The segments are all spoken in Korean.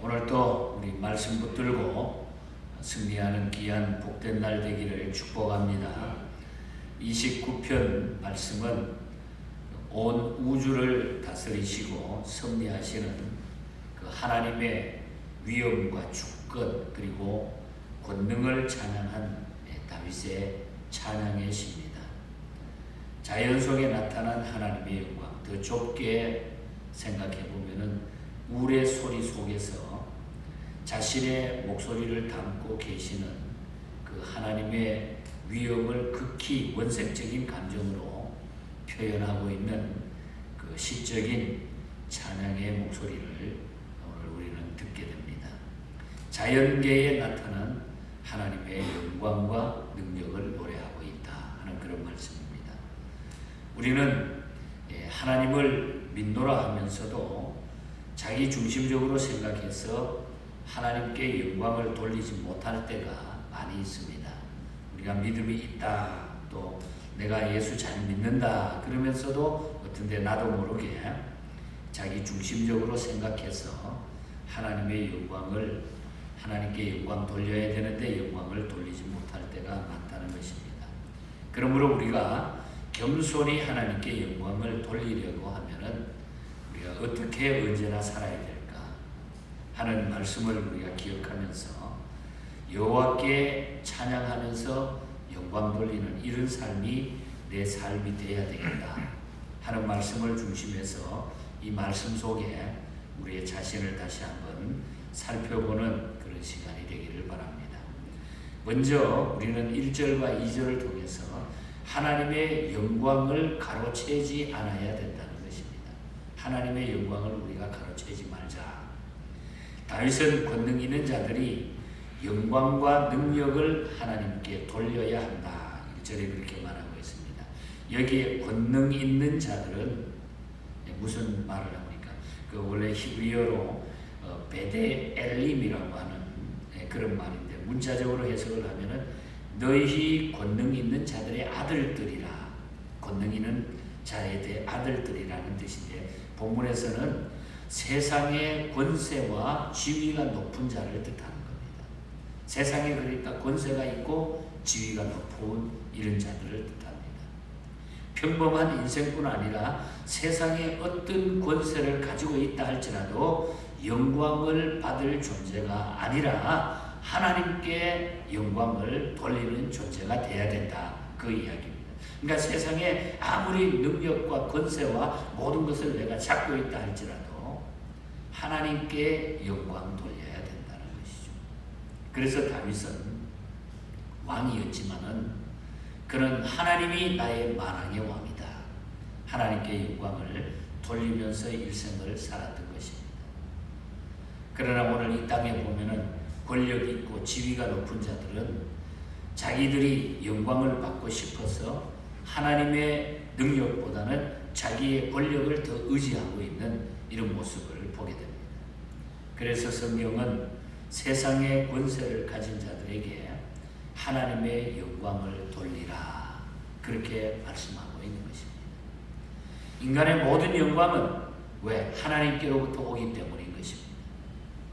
오늘도 우리 말씀 붙들고 승리하는 귀한 복된 날 되기를 축복합니다. 29편 말씀은 온 우주를 다스리시고 섭리하시는 그 하나님의 위엄과 주권 그리고 권능을 찬양한 다윗의 찬양의 시입니다. 자연 속에 나타난 하나님의 영광 더 좁게 생각해 보면은 우레 소리 속에서 자신의 목소리를 담고 계시는 그 하나님의 위엄을 극히 원색적인 감정으로 표현하고 있는 그 시적인 찬양의 목소리를 오늘 우리는 듣게 됩니다. 자연계에 나타난 하나님의 영광과 능력을 노래하고 있다 하는 그런 말씀입니다. 우리는 예, 하나님을 믿노라 하면서도 자기 중심적으로 생각해서 하나님께 영광을 돌리지 못할 때가 많이 있습니다. 우리가 믿음이 있다, 또 내가 예수 잘 믿는다, 그러면서도 어떤데 나도 모르게 자기 중심적으로 생각해서 하나님의 영광을 하나님께 영광 돌려야 되는데 영광을 돌리지 못할 때가 많다는 것입니다. 그러므로 우리가 겸손히 하나님께 영광을 돌리려고 하면은 우리가 어떻게 언제나 살아야 될까 하는 말씀을 우리가 기억하면서 여호와께 찬양하면서 영광 돌리는 이런 삶이 내 삶이 되어야 되겠다 하는 말씀을 중심해서 이 말씀 속에 우리의 자신을 다시 한번 살펴보는 그런 시간이 되기를 바랍니다. 먼저 우리는 1절과 2절을 통해서 하나님의 영광을 가로채지 않아야 된다는. 하나님의 영광을 우리가 가로채지 말자. 다윗은 권능 있는 자들이 영광과 능력을 하나님께 돌려야 한다. 1절에 그렇게 말하고 있습니다. 여기에 권능 있는 자들은 무슨 말을 합니까? 그 원래 히브리어로 어, 베데 엘림이라고 하는 예, 그런 말인데 문자적으로 해석을 하면은 너희 권능 있는 자들의 아들들이라 권능 있는 자에 대해 아들들이라는 뜻인데 본문에서는 세상의 권세와 지위가 높은 자를 뜻하는 겁니다. 세상에 그러니까 권세가 있고 지위가 높은 이런 자들을 뜻합니다. 평범한 인생뿐 아니라 세상에 어떤 권세를 가지고 있다 할지라도 영광을 받을 존재가 아니라 하나님께 영광을 돌리는 존재가 돼야 된다. 그 이야기입니다. 그러니까 세상에 아무리 능력과 권세와 모든 것을 내가 잡고 있다 할지라도 하나님께 영광 돌려야 된다는 것이죠. 그래서 다윗은 왕이었지만은 그는 하나님이 나의 만왕의 왕이다. 하나님께 영광을 돌리면서 일생을 살았던 것입니다. 그러나 오늘 이 땅에 보면은 권력 있고 지위가 높은 자들은 자기들이 영광을 받고 싶어서 하나님의 능력보다는 자기의 권력을 더 의지하고 있는 이런 모습을 보게 됩니다. 그래서 성경은 세상의 권세를 가진 자들에게 하나님의 영광을 돌리라 그렇게 말씀하고 있는 것입니다. 인간의 모든 영광은 왜 하나님께로부터 오기 때문인 것입니다.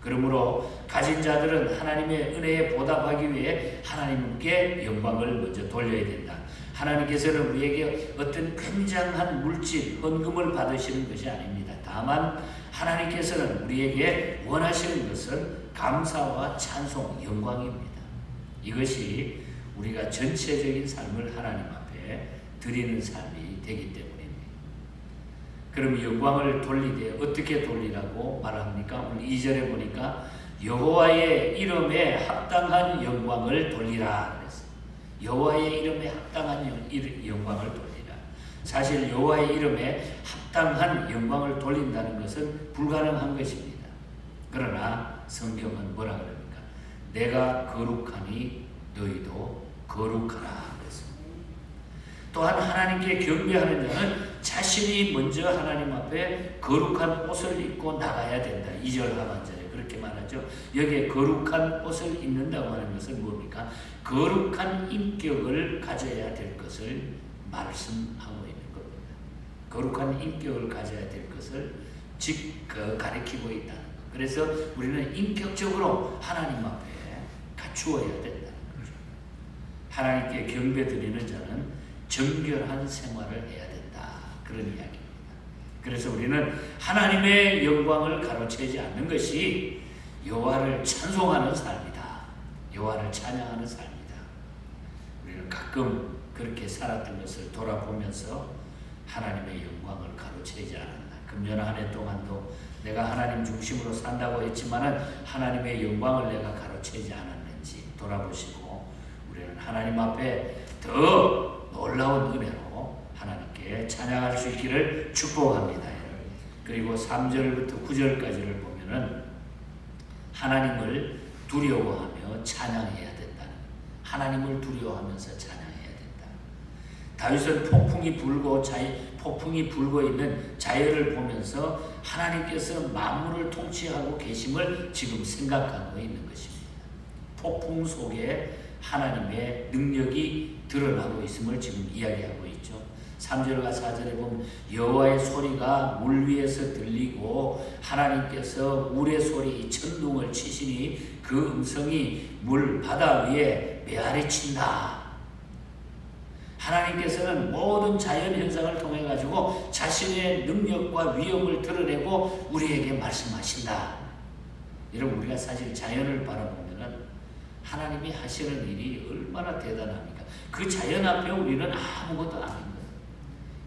그러므로 가진 자들은 하나님의 은혜에 보답하기 위해 하나님께 영광을 먼저 돌려야 된다. 하나님께서는 우리에게 어떤 굉장한 물질, 헌금을 받으시는 것이 아닙니다. 다만 하나님께서는 우리에게 원하시는 것은 감사와 찬송, 영광입니다. 이것이 우리가 전체적인 삶을 하나님 앞에 드리는 삶이 되기 때문입니다. 그럼 영광을 돌리되 어떻게 돌리라고 말합니까? 오늘 2절에 보니까 여호와의 이름에 합당한 영광을 돌리라. 여호와의 이름에 합당한 영광을 돌리라. 사실 여호와의 이름에 합당한 영광을 돌린다는 것은 불가능한 것입니다. 그러나 성경은 뭐라 그럽니까? 내가 거룩하니 너희도 거룩하라. 또한 하나님께 경배하는 자는 자신이 먼저 하나님 앞에 거룩한 옷을 입고 나가야 된다. 2절 하반절에 그렇게 말하죠. 여기에 거룩한 옷을 입는다고 하는 것은 뭡니까? 거룩한 인격을 가져야 될 것을 말씀하고 있는 겁니다. 거룩한 인격을 가져야 될 것을 즉 가리키고 있다는 겁니다. 그래서 우리는 인격적으로 하나님 앞에 갖추어야 거죠. 하나님께 경배 드리는 자는 정결한 생활을 해야 된다. 그런 이야기입니다. 그래서 우리는 하나님의 영광을 가로채지 않는 것이 여호와를 찬송하는 삶이다. 여호와를 찬양하는 삶이다. 우리는 가끔 그렇게 살았던 것을 돌아보면서 하나님의 영광을 가로채지 않았나. 금년 한 해 동안도 내가 하나님 중심으로 산다고 했지만은 하나님의 영광을 내가 가로채지 않았는지 돌아보시고 우리는 하나님 앞에 더 놀라운 은혜로 하나님께 찬양할 수 있기를 축복합니다. 그리고 3절부터 9절까지를 보면은 하나님을 두려워하며 찬양해야 된다는 하나님을 두려워하면서 찬양해야 된다. 다윗은 폭풍이 불고 자이, 폭풍이 불고 있는 자연을 보면서 하나님께서 만물을 통치하고 계심을 지금 생각하고 있는 것입니다. 폭풍 속에 하나님의 능력이 드러나고 있음을 지금 이야기하고 있죠. 3절과 4절에 보면 여호와의 소리가 물 위에서 들리고 하나님께서 물의 소리 천둥을 치시니 그 음성이 물 바다 위에 메아리 친다. 하나님께서는 모든 자연 현상을 통해 가지고 자신의 능력과 위엄을 드러내고 우리에게 말씀하신다. 여러분 우리가 사실 자연을 바라보면은 하나님이 하시는 일이 얼마나 대단합니까? 그 자연 앞에 우리는 아무것도 거예요.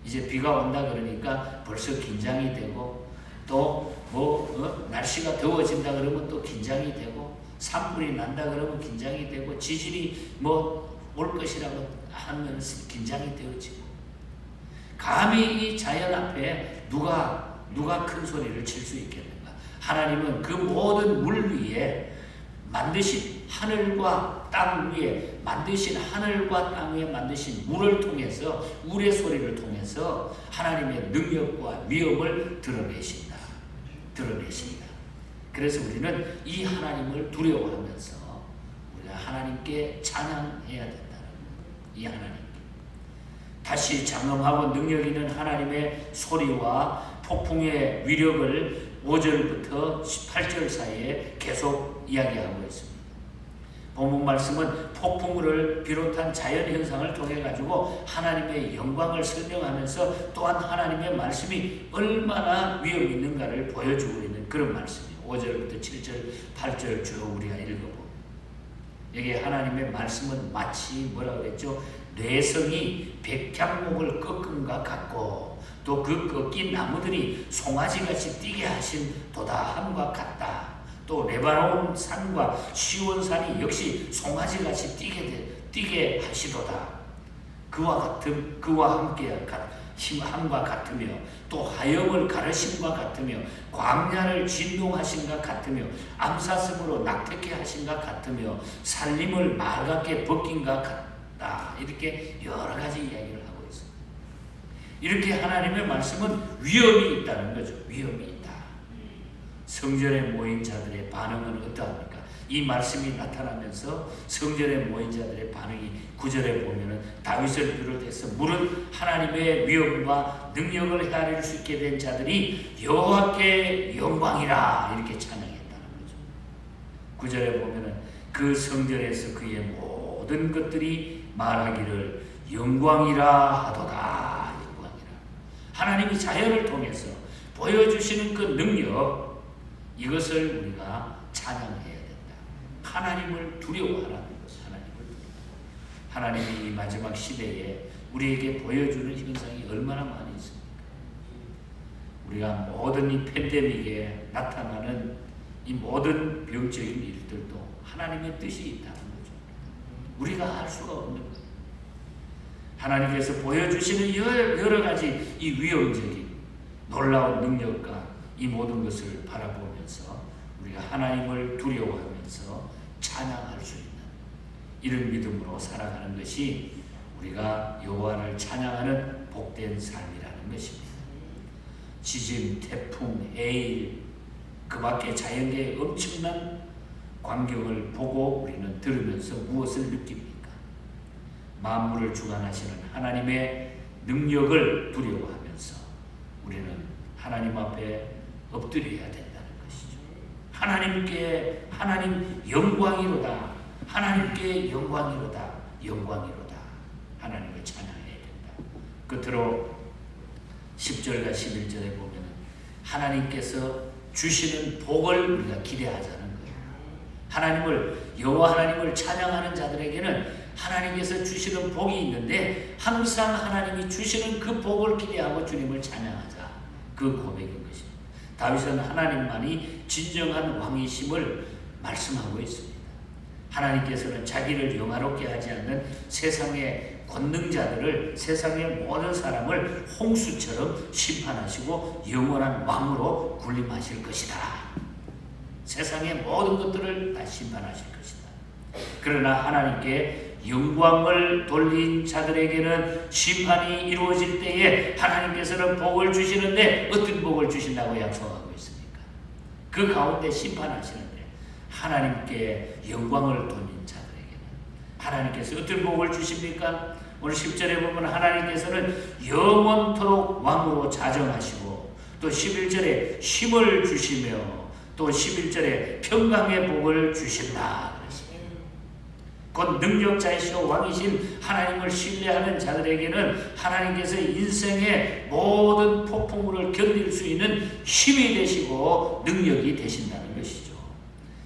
이제 비가 온다 그러니까 벌써 긴장이 되고 또뭐 어? 날씨가 더워진다 그러면 또 긴장이 되고 산불이 난다 그러면 긴장이 되고 지진이 뭐 올 것이라고 하면 긴장이 되어지고 감히 이 자연 앞에 누가 누가 큰 소리를 칠 수 있겠는가? 하나님은 그 모든 물 위에 만드신 하늘과 땅 위에 만드신 하늘과 땅 위에 만드신 물을 통해서 물의 소리를 통해서 하나님의 능력과 위엄을 드러내신다. 드러내신다. 그래서 우리는 이 하나님을 두려워하면서 우리가 하나님께 찬양해야 된다는 이 하나님께 다시 장엄하고 능력 있는 하나님의 소리와 폭풍의 위력을 5절부터 18절 사이에 계속 이야기하고 있습니다. 본문 말씀은 폭풍을 비롯한 자연 현상을 통해 가지고 하나님의 영광을 설명하면서 또한 하나님의 말씀이 얼마나 위험 있는가를 보여주고 있는 그런 말씀이에요. 5절부터 7절, 8절 쭉 우리가 읽어보면 여기 하나님의 말씀은 마치 뭐라고 했죠? 뇌성이 백향목을 꺾음과 같고 또 그 꺾인 나무들이 송아지같이 뛰게 하신 도다함과 같다. 또 레바논 산과 시온 산이 역시 송아지 같이 뛰게 되, 뛰게 하시도다. 그와 같음 그와 함께 함과 같으며 또 하염을 가르심과 같으며 광야를 진동하신가 같으며 암사슴으로 낙태케 하신가 같으며 살림을 말같게 벗긴가 같다. 이렇게 여러 가지 이야기를 하고 있습니다. 이렇게 하나님의 말씀은 위험이 있다는 거죠. 위험이. 성전에 모인 자들의 반응은 어떠합니까? 이 말씀이 나타나면서 성전에 모인 자들의 반응이 구절에 보면은 다윗을 비롯해서 물은 하나님의 위엄과 능력을 헤아릴 수 있게 된 자들이 여호와께 영광이라 이렇게 찬양했다는 거죠. 구절에 보면은 그 성전에서 그의 모든 것들이 말하기를 영광이라 하도다 영광이라 하나님이 자연을 통해서 보여주시는 그 능력 이것을 우리가 찬양해야 된다. 하나님을 두려워하라는 것, 하나님을 하나님이 이 마지막 시대에 우리에게 보여주는 현상이 얼마나 많이 있습니까? 우리가 모든 이 팬데믹에 나타나는 이 모든 병적인 일들도 하나님의 뜻이 있다는 거죠. 우리가 알 수가 없는 거예요. 하나님께서 보여주시는 여러 가지 이 위험적인 놀라운 능력과 이 모든 것을 바라보면서 우리가 하나님을 두려워하면서 찬양할 수 있는 이런 믿음으로 살아가는 것이 우리가 여호와를 찬양하는 복된 삶이라는 것입니다. 지진, 태풍, 해일, 그 밖에 자연계의 엄청난 광경을 보고 우리는 들으면서 무엇을 느낍니까? 만물을 주관하시는 하나님의 능력을 두려워하면서 우리는 하나님 앞에 엎드려야 된다는 것이죠. 하나님께 하나님 영광이로다. 하나님께 영광이로다. 영광이로다. 하나님을 찬양해야 된다. 끝으로 10절과 11절에 보면 하나님께서 주시는 복을 우리가 기대하자는 거예요. 하나님을 여호와 하나님을 찬양하는 자들에게는 하나님께서 주시는 복이 있는데 항상 하나님이 주시는 그 복을 기대하고 주님을 찬양하자. 그 고백인 것입니다. 다윗은 하나님만이 진정한 왕이심을 말씀하고 있습니다. 하나님께서는 자기를 영화롭게 하지 않는 세상의 권능자들을 세상의 모든 사람을 홍수처럼 심판하시고 영원한 왕으로 군림하실 것이다. 세상의 모든 것들을 다 심판하실 것이다. 그러나 하나님께 영광을 돌린 자들에게는 심판이 이루어질 때에 하나님께서는 복을 주시는데 어떤 복을 주신다고 약속하고 있습니까? 그 가운데 심판하시는데 하나님께 영광을 돌린 자들에게는 하나님께서 어떤 복을 주십니까? 오늘 10절에 보면 하나님께서는 영원토록 왕으로 자정하시고 또 11절에 힘을 주시며 또 11절에 평강의 복을 주신다. 곧 능력자이시오 왕이신 하나님을 신뢰하는 자들에게는 하나님께서 인생의 모든 폭풍우를 견딜 수 있는 힘이 되시고 능력이 되신다는 것이죠.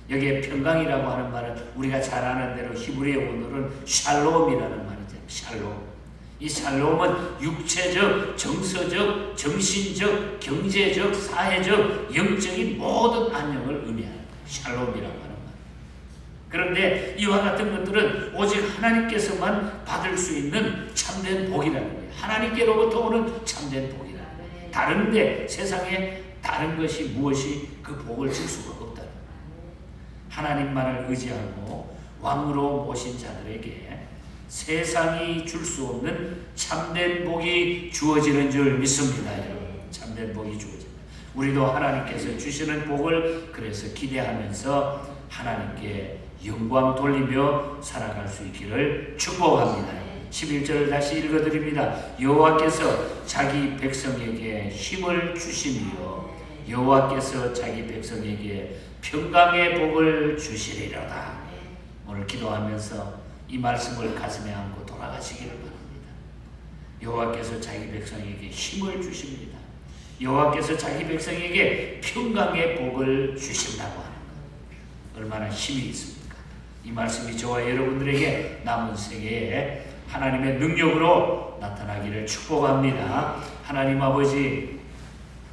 여기에 평강이라고 하는 말은 우리가 잘 아는 대로 히브리어 원어는 샬롬이라는 말이죠. 샬롬. 이 샬롬은 육체적, 정서적, 정신적, 경제적, 사회적, 영적인 모든 안녕을 의미하는 샬롬이라고 하는 말. 그런데 이와 같은 것들은 오직 하나님께서만 받을 수 있는 참된 복이라는 거예요. 하나님께로부터 오는 참된 복이라는 거예요. 다른데 세상에 다른 것이 무엇이 그 복을 줄 수가 없다는 거예요. 하나님만을 의지하고 왕으로 모신 자들에게 세상이 줄 수 없는 참된 복이 주어지는 줄 믿습니다, 여러분. 참된 복이 주어집니다. 우리도 하나님께서 주시는 복을 그래서 기대하면서 하나님께 영광 돌리며 살아갈 수 있기를 축복합니다. 11절을 다시 읽어드립니다. 여호와께서 자기 백성에게 힘을 주시며 여호와께서 자기 백성에게 평강의 복을 주시리로다. 오늘 기도하면서 이 말씀을 가슴에 안고 돌아가시기를 바랍니다. 여호와께서 자기 백성에게 힘을 주십니다. 여호와께서 자기 백성에게 평강의 복을 주신다고 하는 것. 얼마나 힘이 있습니까? 이 말씀이 저와 여러분들에게 남은 세계에 하나님의 능력으로 나타나기를 축복합니다. 하나님 아버지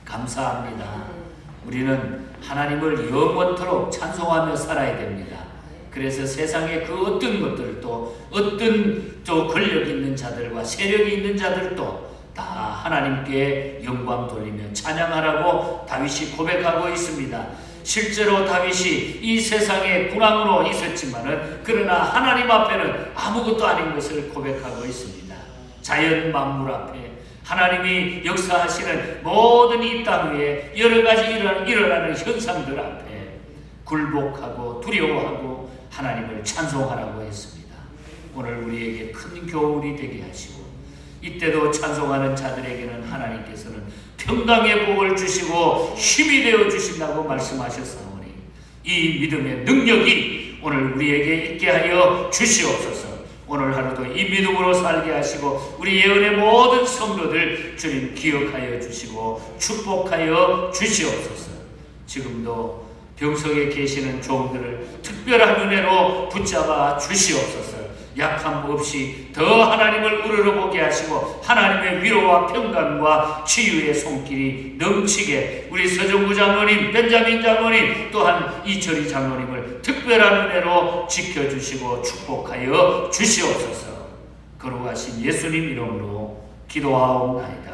감사합니다. 우리는 하나님을 영원토록 찬송하며 살아야 됩니다. 그래서 세상의 그 어떤 것들도 어떤 또 권력 있는 자들과 세력이 있는 자들도 다 하나님께 영광 돌리며 찬양하라고 다윗이 고백하고 있습니다. 실제로 다윗이 이 세상에 군왕으로 있었지만은 그러나 하나님 앞에는 아무것도 아닌 것을 고백하고 있습니다. 자연 만물 앞에 하나님이 역사하시는 모든 이 땅 위에 여러 가지 일어나는 현상들 앞에 굴복하고 두려워하고 하나님을 찬송하라고 했습니다. 오늘 우리에게 큰 교훈이 되게 하시고 이때도 찬송하는 자들에게는 하나님께서는 평강의 복을 주시고 힘이 되어 주신다고 말씀하셨사오니 이 믿음의 능력이 오늘 우리에게 있게 하여 주시옵소서. 오늘 하루도 이 믿음으로 살게 하시고 우리 예언의 모든 성도들 주님 기억하여 주시고 축복하여 주시옵소서. 지금도 병석에 계시는 종들을 특별한 은혜로 붙잡아 주시옵소서. 약함 없이 더 하나님을 우러러보게 하시고 하나님의 위로와 평강과 치유의 손길이 넘치게 우리 서정구 장로님, 벤자민 장로님 또한 이철희 장로님을 특별한 은혜로 지켜주시고 축복하여 주시옵소서. 거룩하신 예수님 이름으로 기도하옵나이다.